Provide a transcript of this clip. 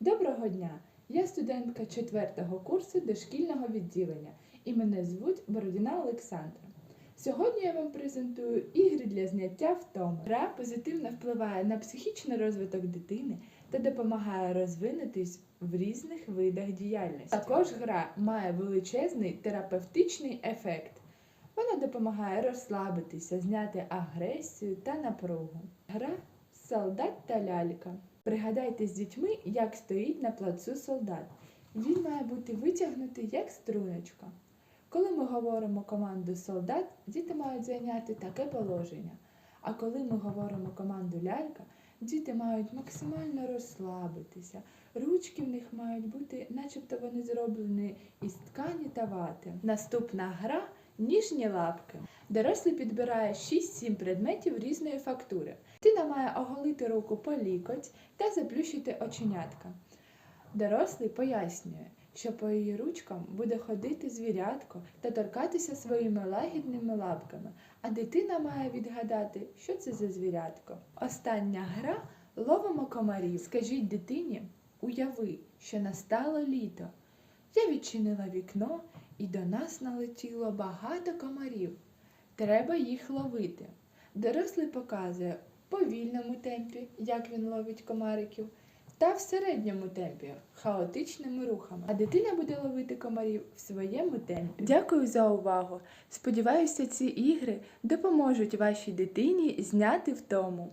Доброго дня! Я студентка 4 курсу дошкільного відділення і мене звуть Бородіна Олександра. Сьогодні я вам презентую ігри для зняття втоми. Гра позитивно впливає на психічний розвиток дитини та допомагає розвинутись в різних видах діяльності. Також гра має величезний терапевтичний ефект. Вона допомагає розслабитися, зняти агресію та напругу. Гра солдат та лялька. Пригадайте з дітьми, як стоїть на плацу солдат. Він має бути витягнутий як струночка. Коли ми говоримо команду солдат, діти мають зайняти таке положення. А коли ми говоримо команду лялька, діти мають максимально розслабитися. Ручки в них мають бути, начебто вони зроблені із ткані та вати. Наступна гра ніжні лапки. Дорослий підбирає 6-7 предметів різної фактури. Дитина має оголити руку по лікоть та заплющити оченятка. Дорослий пояснює, що по її ручкам буде ходити звірятко та торкатися своїми лагідними лапками, а дитина має відгадати, що це за звірятко. Остання гра ловимо комарів. Скажіть дитині, уяви, що настало літо. Я відчинила вікно, і до нас налетіло багато комарів. Треба їх ловити. Дорослий показує в повільному темпі, як він ловить комариків, та в середньому темпі, хаотичними рухами. А дитина буде ловити комарів в своєму темпі. Дякую за увагу. Сподіваюся, ці ігри допоможуть вашій дитині зняти втому.